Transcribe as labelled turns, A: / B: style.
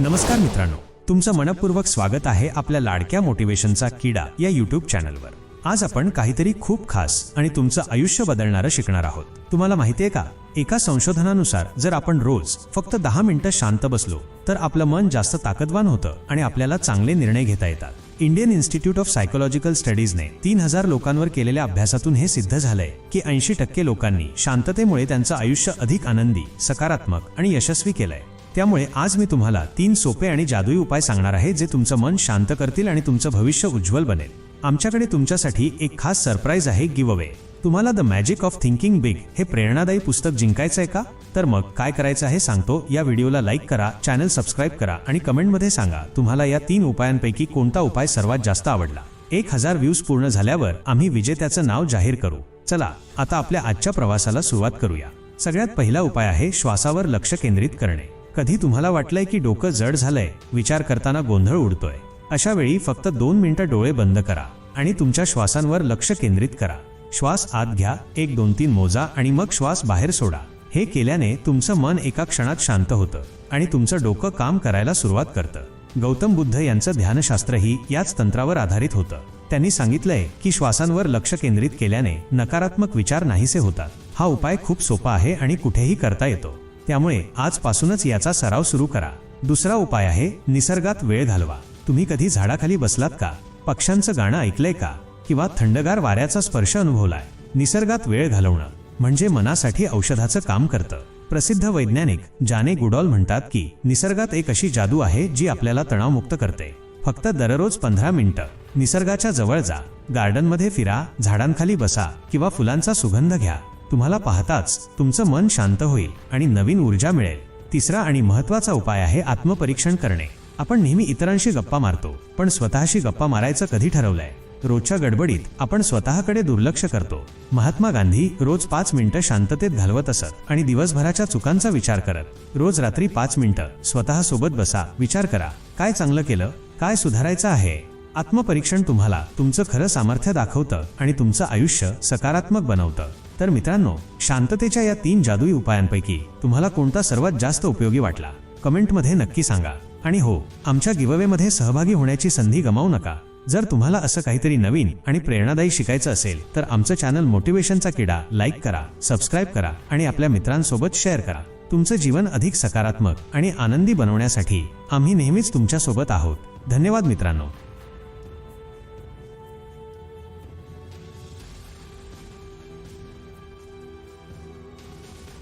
A: नमस्कार मित्रांनो तुमचं मनपूर्वक स्वागत आहे आपल्या लाडक्या मोटिवेशनचा किडा या युट्यूब चॅनलवर. आज आपण काहीतरी खूप खास आणि तुमचं आयुष्य बदलणारं शिकणार आहोत. तुम्हाला माहितीये का? एका संशोधनानुसार जर आपण रोज फक्त दहा मिनिटं शांत बसलो तर आपलं मन जास्त ताकदवान होतं आणि आपल्याला चांगले निर्णय घेता येतात. इंडियन इन्स्टिट्यूट ऑफ सायकोलॉजिकल स्टडीजने तीन हजार लोकांवर केलेल्या अभ्यासातून हे सिद्ध झालंय की ऐंशी टक्के लोकांनी शांततेमुळे त्यांचं आयुष्य अधिक आनंदी सकारात्मक आणि यशस्वी केलंय. त्यामुळे आज मी तुम्हाला तीन सोपे आणि जादुई उपाय सांगणार आहे जे तुमचं मन शांत करतील आणि तुमचं भविष्य उज्ज्वल बनेल. आमच्याकडे तुमच्यासाठी एक खास सरप्राईज आहे गिव अवे तुम्हाला the magic of thinking big हे प्रेरणादायी पुस्तक जिंकायचं आहे का? तर मग काय करायचं आहे सांगतो. या व्हिडिओला लाईक करा चॅनल सबस्क्राईब करा आणि कमेंटमध्ये सांगा तुम्हाला या तीन उपायांपैकी कोणता उपाय सर्वात जास्त आवडला? एक हजार व्ह्यूज पूर्ण झाल्यावर आम्ही विजेत्याचं नाव जाहीर करू. चला आता आपल्या आजच्या प्रवासाला सुरुवात करूया. सगळ्यात पहिला उपाय आहे श्वासावर लक्ष केंद्रित करणे. कधी तुम्हाला वाटलंय की डोकं जड झालंय? विचार करताना गोंधळ उडतोय. अशा वेळी फक्त दोन मिनिटं डोळे बंद करा आणि तुमच्या श्वासांवर लक्ष केंद्रित करा. श्वास आत घ्या एक दोन तीन मोजा आणि मग श्वास बाहेर सोडा. हे केल्याने तुमचं मन एका क्षणात शांत होतं आणि तुमचं डोकं काम करायला सुरुवात करतं. गौतम बुद्ध यांचं ध्यानशास्त्रही याच तंत्रावर आधारित होतं. त्यांनी सांगितलंय की श्वासांवर लक्ष केंद्रित केल्याने नकारात्मक विचार नाहीसे होतात. हा उपाय खूप सोपा आहे आणि कुठेही करता येतो. त्यामुळे आजपासूनच याचा सराव सुरू करा. दुसरा उपाय आहे निसर्गात वेळ घालवा. तुम्ही कधी झाडाखाली बसलात का? पक्ष्यांचं गाणं ऐकलंय का? किंवा थंडगार वाऱ्याचा स्पर्श अनुभवलाय? निसर्गात वेळ घालवणं म्हणजे मनासाठी औषधाचं काम करतं. प्रसिद्ध वैज्ञानिक जाने गुडॉल म्हणतात की निसर्गात एक अशी जादू आहे जी आपल्याला तणावमुक्त करते. फक्त दररोज पंधरा मिनिटं. निसर्गाच्या जवळ जा. गार्डनमध्ये फिरा झाडांखाली बसा किंवा फुलांचा सुगंध घ्या. तुम्हाला पाहताच तुमचं मन शांत होईल आणि नवीन ऊर्जा मिळेल. तिसरा आणि महत्त्वाचा उपाय आहे आत्मपरीक्षण करणे. आपण नेहमी इतरांशी गप्पा मारतो पण स्वतःशी गप्पा मारायचं कधी ठरवलंय? रोजच्या गडबडीत आपण स्वतःकडे दुर्लक्ष करतो. महात्मा गांधी रोज पाच मिनिटं शांततेत घालवत असत आणि दिवसभराच्या चुकांचा विचार करत. रोज रात्री पाच मिनिटं स्वतःसोबत बसा विचार करा. काय चांगलं केलं? काय सुधारायचं आहे? आत्मपरीक्षण तुम्हाला तुमचं खरं सामर्थ्य दाखवतं आणि तुमचं आयुष्य सकारात्मक बनवतं. तर मित्रांनो शांततेच्या या तीन जादुई उपायांपैकी तुम्हाला कोणता सर्वात जास्त उपयोगी वाटला? कमेंटमध्ये नक्की सांगा. आणि हो आमच्या गिववेमध्ये सहभागी होण्याची संधी गमावू नका. जर तुम्हाला असं काहीतरी नवीन आणि प्रेरणादायी शिकायचं असेल तर आमचं चॅनल मोटिवेशनचा किडा लाईक करा सबस्क्राईब करा आणि आपल्या मित्रांसोबत शेअर करा. तुमचं जीवन अधिक सकारात्मक आणि आनंदी बनवण्यासाठी आम्ही नेहमीच तुमच्यासोबत आहोत. धन्यवाद मित्रांनो.